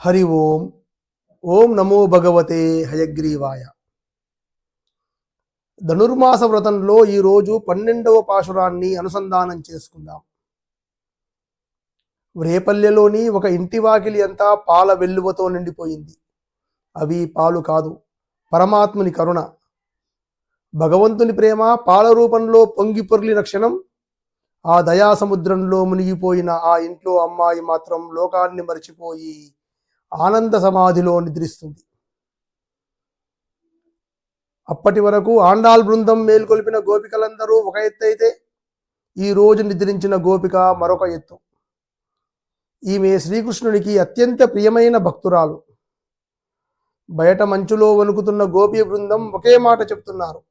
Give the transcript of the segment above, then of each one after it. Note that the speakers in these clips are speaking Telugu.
హరి ఓం. ఓం నమో భగవతే హయగ్రీవాయ. ధనుర్మాస వ్రతంలో ఈరోజు పన్నెండవ పాశురాన్ని అనుసంధానం చేసుకుందాం. రేపల్లెలోని ఒక ఇంటి వాకిలి అంతా పాల వెల్లువతో నిండిపోయింది. అవి పాలు కాదు పరమాత్ముని కరుణ. భగవంతుని ప్రేమ పాల రూపంలో పొంగి పొర్లిన క్షణం ఆ దయా సముద్రంలో మునిగిపోయిన ఆ ఇంట్లో అమ్మాయి మాత్రం లోకాన్ని మరిచిపోయి ఆనంద సమాధిలో నిద్రిస్తుంది. అప్పటి వరకు ఆండాల్ బృందం మేల్కొల్పిన గోపికలందరూ ఒక ఎత్తు అయితే ఈ రోజు నిద్రించిన గోపిక మరొక ఎత్తు. ఈమె శ్రీకృష్ణునికి అత్యంత ప్రియమైన భక్తురాలు. బయట మంచులో వణుకుతున్న గోపి బృందం ఒకే మాట చెప్తున్నారు.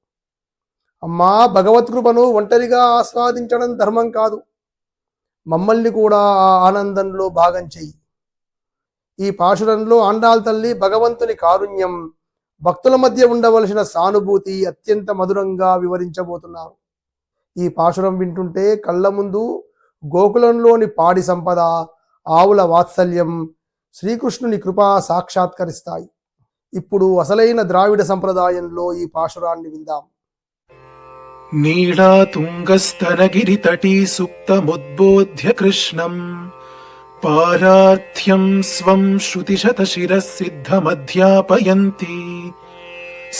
అమ్మా భగవత్ కృపను ఒంటరిగా ఆస్వాదించడం ధర్మం కాదు. మమ్మల్ని కూడా ఆ ఆనందంలో భాగం చెయ్యి. ఈ పాశురంలో ఆండాల్ తల్లి భగవంతుని కారుణ్యం. భక్తుల మధ్య ఉండవలసిన సానుభూతి అత్యంత మధురంగా వివరించబోతున్నారు ఈ పాశురం వింటుంటే కళ్ళ ముందు గోకులంలోని పాడి సంపద ఆవుల వాత్సల్యం శ్రీకృష్ణుని కృపా సాక్షాత్కరిస్తాయి. ఇప్పుడు అసలైన ద్రావిడ సంప్రదాయంలో ఈ పాశురాన్ని విందాం. నీడా తుంగస్తనగిరి తటీ సుప్తముద్బోధ్య కృష్ణం. पारार्थ्यम् स्वम् श्रुतिशतशिरः सिद्धमध्यापयन्ती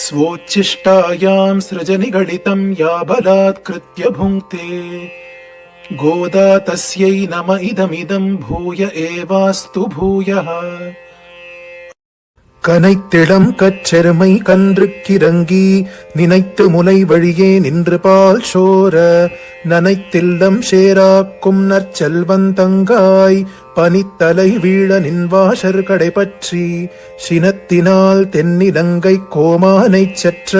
स्वोच्छिष्टायाम् सृजनिगलितम् या बलात्कृत्य भुङ्क्ते गोदा तस्यै नम इदमिदम् भूय एवास्तु भूयः கனைத்திடம் கச்செருமை கன்றுக்கிறங்கி நினைத்து முலை வழியே நின்று பால் சோர நனைத்தில்லம் சேராக்கும் நற்செல்வந்தங்காய் பனித்தலை வீழ நின்வாசர் கடை பற்றி சினத்தினால் தென்னிலங்கை கோமானை செற்ற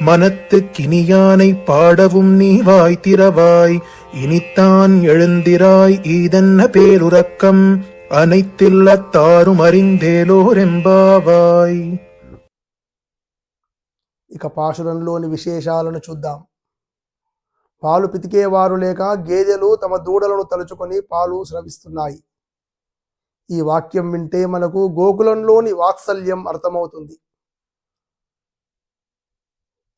மனத்து கினியானை பாடவும் நீ வாய் திறவாய் இனித்தான் எழுந்திராய் ஈதன்ன பேருறக்கம் അനൈത്തില്ലത്താറും అరిందేలోరెంబావాయ్ ఇక పాశురంలోని విశేషాలను చూద్దాం. పాలు పితికేవారు లేక గేదెలు తమ దూడలను తలుచుకొని పాలు స్రవిస్తున్నాయి. ఈ వాక్యం వింటే మనకు గోకులంలోని వాత్సల్యం అర్థమవుతుంది.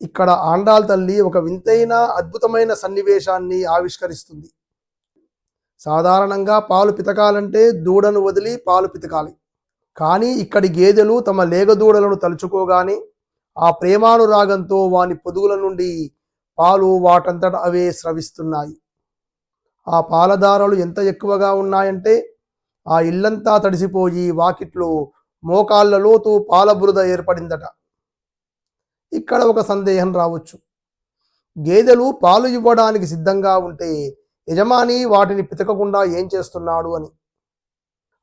ఇక్కడ ఆండాల్ తల్లి ఒక వింతైన అద్భుతమైన సన్నివేశాన్ని ఆవిష్కరిస్తుంది. సాధారణంగా పాలు పితకాలంటే దూడను వదిలి పాలు పితకాలి. కానీ ఇక్కడి గేదెలు తమ లేగ దూడలను తలుచుకోగానే ఆ ప్రేమానురాగంతో వాని పొదుగుల నుండి పాలు వాటంతట అవే స్రవిస్తున్నాయి. ఆ పాలధారలు ఎంత ఎక్కువగా ఉన్నాయంటే ఆ ఇల్లంతా తడిసిపోయి వాకిట్లో మోకాళ్ళ లోతు పాల బురద ఏర్పడిందట. ఇక్కడ ఒక సందేహం రావచ్చు. గేదెలు పాలు ఇవ్వడానికి సిద్ధంగా ఉంటే యజమాని వాటిని పితకకుండా ఏం చేస్తున్నాడు అని.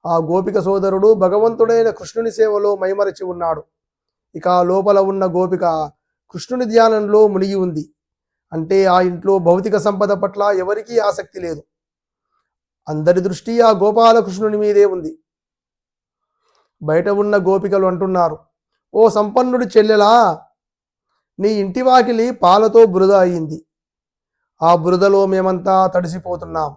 ఆ గోపిక సోదరుడు భగవంతుడైన కృష్ణుని సేవలో మైమరచి ఉన్నాడు. ఇక లోపల ఉన్న గోపిక కృష్ణుని ధ్యానంలో మునిగి ఉంది. అంటే ఆ ఇంట్లో భౌతిక సంపద పట్ల ఎవరికీ ఆసక్తి లేదు. అందరి దృష్టి ఆ గోపాలకృష్ణుని మీదే ఉంది. బయట ఉన్న గోపికలు అంటున్నారు ఓ సంపన్నుడి చెల్లెలా నీ ఇంటి వాకిలి పాలతో బురద అయింది. ఆ బురదలో మేమంతా తడిసిపోతున్నాం.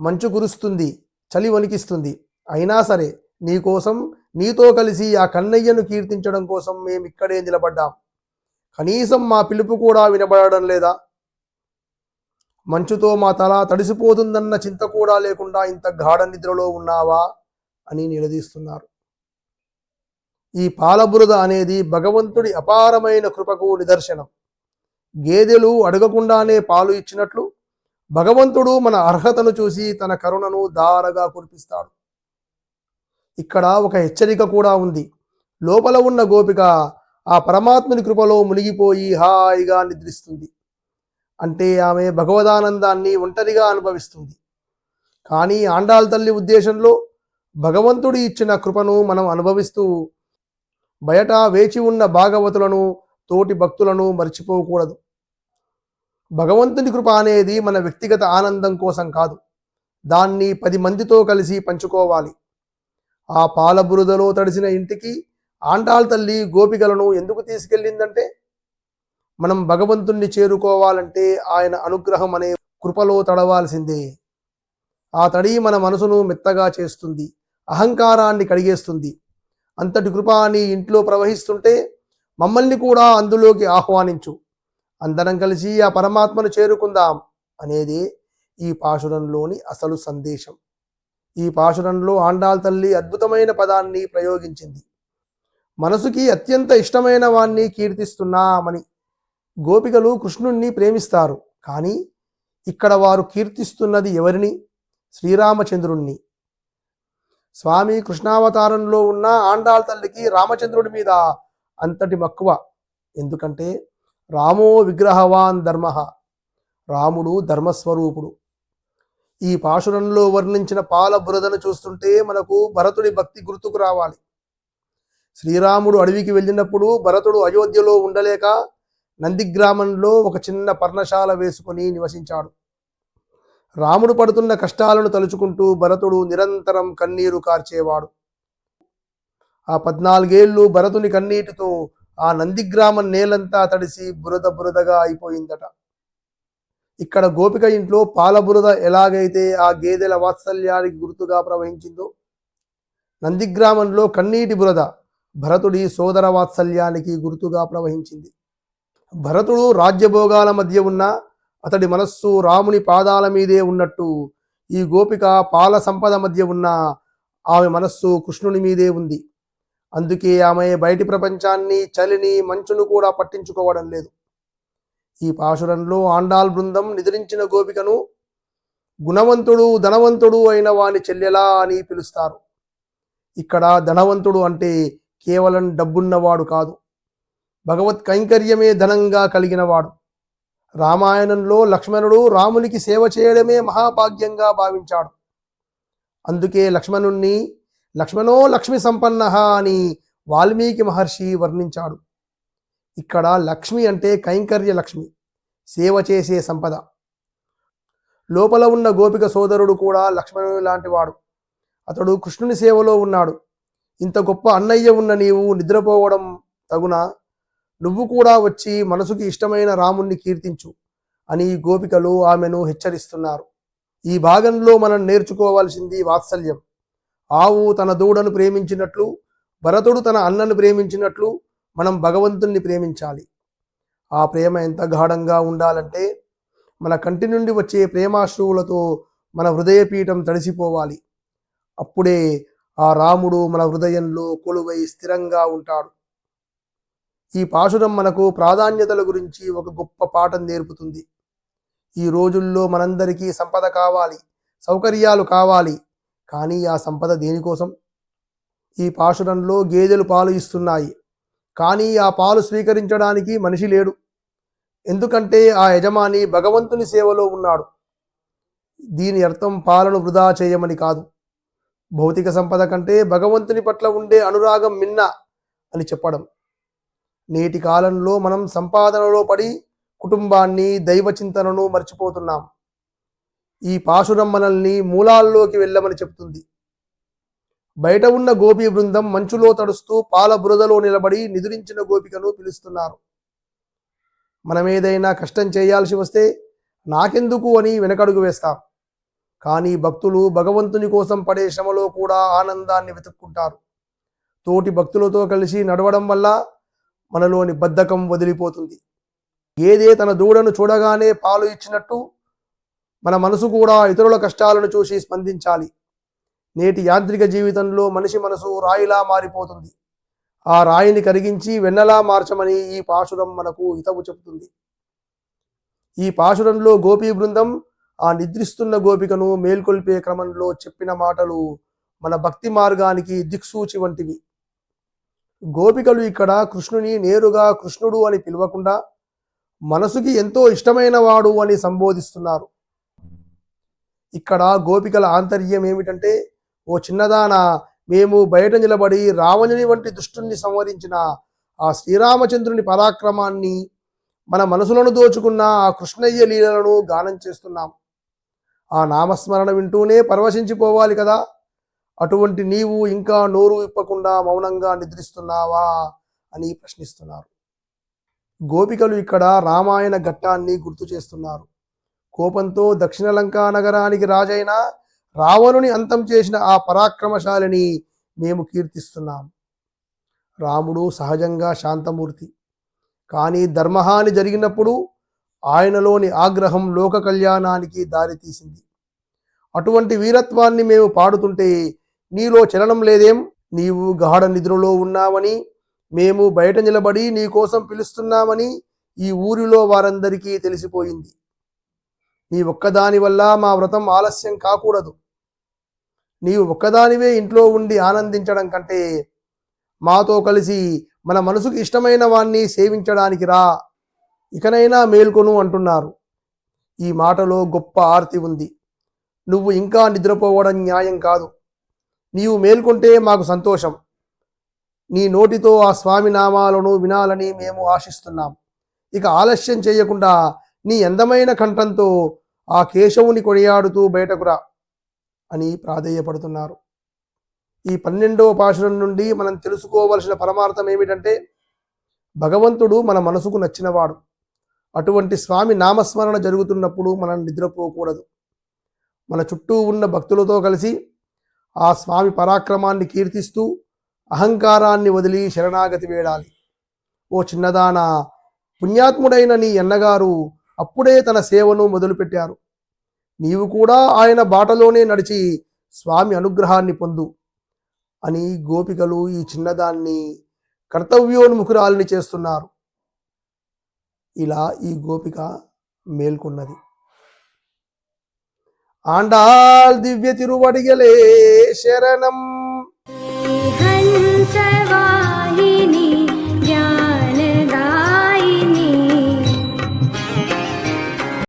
మంచు కురుస్తుంది చలి వణికిస్తుంది. అయినా సరే నీకోసం నీతో కలిసి ఆ కన్నయ్యను కీర్తించడం కోసం మేము ఇక్కడే నిలబడ్డాం. కనీసం మా పిలుపు కూడా వినబడడం లేదా? మంచుతో మా తల తడిసిపోతుందన్న చింత కూడా లేకుండా ఇంత గాఢ నిద్రలో ఉన్నావా? అని నిలదీస్తున్నారు. ఈ పాలబురద అనేది భగవంతుడి అపారమైన కృపకు నిదర్శనం. గేదెలు అడగకుండానే పాలు ఇచ్చినట్లు భగవంతుడు మన అర్హతను చూసి తన కరుణను దారగా కురిపిస్తాడు. ఇక్కడ ఒక హెచ్చరిక కూడా ఉంది. లోపల ఉన్న గోపిక ఆ పరమాత్ముని కృపలో మునిగిపోయి హాయిగా నిద్రిస్తుంది. అంటే ఆమె భగవదానందాన్ని ఒంటరిగా అనుభవిస్తుంది. కానీ ఆండాల్ తల్లి ఉద్దేశంలో భగవంతుడు ఇచ్చిన కృపను మనం అనుభవిస్తూ బయట వేచి ఉన్న భాగవతులను తోటి భక్తులను మర్చిపోకూడదు. భగవంతుని కృప అనేది మన వ్యక్తిగత ఆనందం కోసం కాదు. దాన్ని పది మందితో కలిసి పంచుకోవాలి. ఆ పాల బురదలో తడిసిన ఇంటికి ఆండాల్ తల్లి గోపికలను ఎందుకు తీసుకెళ్ళిందంటే మనం భగవంతుణ్ణి చేరుకోవాలంటే ఆయన అనుగ్రహం అనే కృపలో తడవాల్సిందే. ఆ తడి మన మనసును మెత్తగా చేస్తుంది అహంకారాన్ని కడిగేస్తుంది. అంతటి కృప నీ ఇంట్లో ప్రవహిస్తుంటే మమ్మల్ని కూడా అందులోకి ఆహ్వానించు. అందరం కలిసి ఆ పరమాత్మను చేరుకుందాం అనేది ఈ పాశురంలోని అసలు సందేశం. ఈ పాశురంలో ఆండాల్ తల్లి అద్భుతమైన పదాన్ని ప్రయోగించింది. మనసుకి అత్యంత ఇష్టమైన వాణ్ణి కీర్తిస్తున్నామని గోపికలు కృష్ణుణ్ణి ప్రేమిస్తారు. కానీ ఇక్కడ వారు కీర్తిస్తున్నది ఎవరిని? శ్రీరామచంద్రుణ్ణి. స్వామి కృష్ణావతారంలో ఉన్న ఆండాళ్ తల్లికి రామచంద్రుడి మీద అంతటి మక్కువ. ఎందుకంటే రామో విగ్రహవాన్ ధర్మ. రాముడు ధర్మస్వరూపుడు. ఈ పాశురంలో వర్ణించిన పాల బురదను చూస్తుంటే మనకు భరతుడి భక్తి గుర్తుకు రావాలి. శ్రీరాముడు అడవికి వెళ్ళినప్పుడు భరతుడు అయోధ్యలో ఉండలేక నందిగ్రామంలో ఒక చిన్న పర్ణశాల వేసుకొని నివసించాడు. రాముడు పడుతున్న కష్టాలను తలుచుకుంటూ భరతుడు నిరంతరం కన్నీరు కార్చేవాడు. ఆ పద్నాలుగేళ్ళు భరతుని కన్నీటితో ఆ నందిగ్రామం నేలంతా తడిసి బురద బురదగా అయిపోయిందట. ఇక్కడ గోపిక ఇంట్లో పాల బురద ఎలాగైతే ఆ గేదెల వాత్సల్యానికి గుర్తుగా ప్రవహించిందో నందిగ్రామంలో కన్నీటి బురద భరతుడి సోదర వాత్సల్యానికి గుర్తుగా ప్రవహించింది. భరతుడు రాజ్యభోగాల మధ్య ఉన్న అతడి మనస్సు రాముని పాదాల మీదే ఉన్నట్టు ఈ గోపిక పాల సంపద మధ్య ఉన్న ఆమె మనస్సు కృష్ణుని మీదే ఉంది. అందుకే ఆమె బయటి ప్రపంచాన్ని చలిని మంచును కూడా పట్టించుకోవడం లేదు. ఈ పాశురంలో ఆండాల్ బృందం నిద్రించిన గోపికను గుణవంతుడు ధనవంతుడు అయిన వాని చెల్లెలా అని పిలుస్తారు. ఇక్కడ ధనవంతుడు అంటే కేవలం డబ్బున్నవాడు కాదు భగవత్ కైంకర్యమే ధనంగా కలిగినవాడు. రామాయణంలో లక్ష్మణుడు రామునికి సేవ చేయడమే మహాభాగ్యంగా భావించాడు. అందుకే లక్ష్మణుణ్ణి లక్ష్మణో లక్ష్మి సంపన్న అని వాల్మీకి మహర్షి వర్ణించాడు. ఇక్కడ లక్ష్మి అంటే కైంకర్య లక్ష్మి సేవ చేసే సంపద. లోపల ఉన్న గోపిక సోదరుడు కూడా లక్ష్మణుని లాంటివాడు అతడు కృష్ణుని సేవలో ఉన్నాడు. ఇంత గొప్ప అన్నయ్య ఉన్న నీవు నిద్రపోవడం తగునా? నువ్వు కూడా వచ్చి మనసుకి ఇష్టమైన రాముణ్ణి కీర్తించు అని గోపికలు ఆమెను హెచ్చరిస్తున్నారు. ఈ భాగంలో మనం నేర్చుకోవాల్సింది వాత్సల్యం. ఆవు తన దూడను ప్రేమించినట్లు భరతుడు తన అన్నను ప్రేమించినట్లు మనం భగవంతుణ్ణి ప్రేమించాలి. ఆ ప్రేమ ఎంత గాఢంగా ఉండాలంటే మన కంటి నుండి వచ్చే ప్రేమాశ్రువులతో మన హృదయపీఠం తడిసిపోవాలి. అప్పుడే ఆ రాముడు మన హృదయంలో కొలువై స్థిరంగా ఉంటాడు. ఈ పాశురం మనకు ప్రాధాన్యతల గురించి ఒక గొప్ప పాఠం నేర్పుతుంది. ఈ రోజుల్లో మనందరికీ సంపద కావాలి సౌకర్యాలు కావాలి కానీ ఆ సంపద దేనికోసం ఈ పాశురంలో గేదెలు పాలు ఇస్తున్నాయి. కానీ ఆ పాలు స్వీకరించడానికి మనిషి లేడు. ఎందుకంటే ఆ యజమాని భగవంతుని సేవలో ఉన్నాడు. దీని అర్థం పాలను వృధా చేయమని కాదు. భౌతిక సంపద కంటే భగవంతుని పట్ల ఉండే అనురాగం మిన్న అని చెప్పడం. నేటి కాలంలో మనం సంపాదనలో పడి కుటుంబాన్ని దైవ చింతనను మర్చిపోతున్నాం. ఈ పాశురం మనల్ని మూలాల్లోకి వెళ్ళమని చెప్తుంది. బయట ఉన్న గోపి బృందం మంచులో తడుస్తూ పాల బురదలో నిలబడి నిదురించిన గోపికను పిలుస్తున్నారు. మనం ఏదైనా కష్టం చేయాల్సి వస్తే నాకెందుకు అని వెనకడుగు వేస్తాం. కానీ భక్తులు భగవంతుని కోసం పడే శ్రమలో కూడా ఆనందాన్ని వెతుక్కుంటారు. తోటి భక్తులతో కలిసి నడవడం వల్ల మనలోని బద్ధకం వదిలిపోతుంది. ఏదే తన దూడను చూడగానే పాలు ఇచ్చినట్టు మన మనసు కూడా ఇతరుల కష్టాలను చూసి స్పందించాలి. నేటి యాంత్రిక జీవితంలో మనిషి మనసు రాయిలా మారిపోతుంది. ఆ రాయిని కరిగించి వెన్నలా మార్చమని ఈ పాశురం మనకు హితవు చెబుతుంది. ఈ పాశురంలో గోపీ బృందం ఆ నిద్రిస్తున్న గోపికను మేల్కొల్పే క్రమంలో చెప్పిన మాటలు మన భక్తి మార్గానికి దిక్సూచి వంటివి. గోపికలు ఇక్కడ కృష్ణుని నేరుగా కృష్ణుడు అని పిలవకుండా మనసుకి ఎంతో ఇష్టమైన వాడు అని సంబోధిస్తున్నారు. ఇక్కడ గోపికల ఆంతర్యం ఏమిటంటే ఓ చిన్నదాన మేము బయట నిలబడి రావణుని వంటి దుష్టుని సంవరించిన ఆ శ్రీరామచంద్రుని పరాక్రమాన్ని మన మనసులను దోచుకున్న ఆ కృష్ణయ్య లీలలను గానం చేస్తున్నాం. ఆ నామస్మరణ వింటూనే పరవశించిపోవాలి కదా. అటువంటి నీవు ఇంకా నోరు విప్పకుండా మౌనంగా నిద్రిస్తున్నావా అని ప్రశ్నిస్తున్నారు. గోపికలు ఇక్కడ రామాయణ ఘట్టాన్ని గుర్తు చేస్తున్నారు. కోపంతో దక్షిణ లంకా నగరానికి రాజైన రావణుని అంతం చేసిన ఆ పరాక్రమశాలిని మేము కీర్తిస్తున్నాం. రాముడు సహజంగా శాంతమూర్తి. కానీ ధర్మహాని జరిగినప్పుడు ఆయనలోని ఆగ్రహం లోక కళ్యాణానికి దారితీసింది అటువంటి వీరత్వాన్ని మేము పాడుతుంటే నీలో చలనం లేదేం? నీవు గాఢ నిద్రలో ఉన్నావని మేము బయట నిలబడి నీకోసం పిలుస్తున్నామని ఈ ఊరిలో వారందరికీ తెలిసిపోయింది. నీ ఒక్కదాని వల్ల మా వ్రతం ఆలస్యం కాకూడదు. నీవు ఒక్కదానివే ఇంట్లో ఉండి ఆనందించడం కంటే మాతో కలిసి మన మనసుకు ఇష్టమైన వాణ్ణి సేవించడానికి రా. ఇకనైనా మేల్కొను అంటున్నారు. ఈ మాటలో గొప్ప ఆర్తి ఉంది. నువ్వు ఇంకా నిద్రపోవడం న్యాయం కాదు. నీవు మేల్కొంటే మాకు సంతోషం. నీ నోటితో ఆ స్వామి నామాలను వినాలని మేము ఆశిస్తున్నాం. ఇక ఆలస్యం చేయకుండా నీ అందమైన కంఠంతో ఆ కేశవుని కొనియాడుతూ బయటకు రా అని ప్రాధేయపడుతున్నారు. ఈ పన్నెండవ పాశురం నుండి మనం తెలుసుకోవలసిన పరమార్థం ఏమిటంటే భగవంతుడు మన మనసుకు నచ్చినవాడు. అటువంటి స్వామి నామస్మరణ జరుగుతున్నప్పుడు మనం నిద్రపోకూడదు. మన చుట్టూ ఉన్న భక్తులతో కలిసి ఆ స్వామి పరాక్రమాన్ని కీర్తిస్తూ అహంకారాన్ని వదిలి శరణాగతి వేడాలి. ఓ చిన్నదాన పుణ్యాత్ముడైన నీ అన్నగారు అప్పుడే తన సేవను మొదలుపెట్టారు. నీవు కూడా ఆయన బాటలోనే నడిచి స్వామి అనుగ్రహాన్ని పొందు అని గోపికలు ఈ చిన్నదాన్ని కర్తవ్యోన్ముఖురాలని చేస్తున్నారు. ఇలా ఈ గోపిక మేల్కొన్నది. ఆండాల్ దివ్య తిరువడిగలే శరణం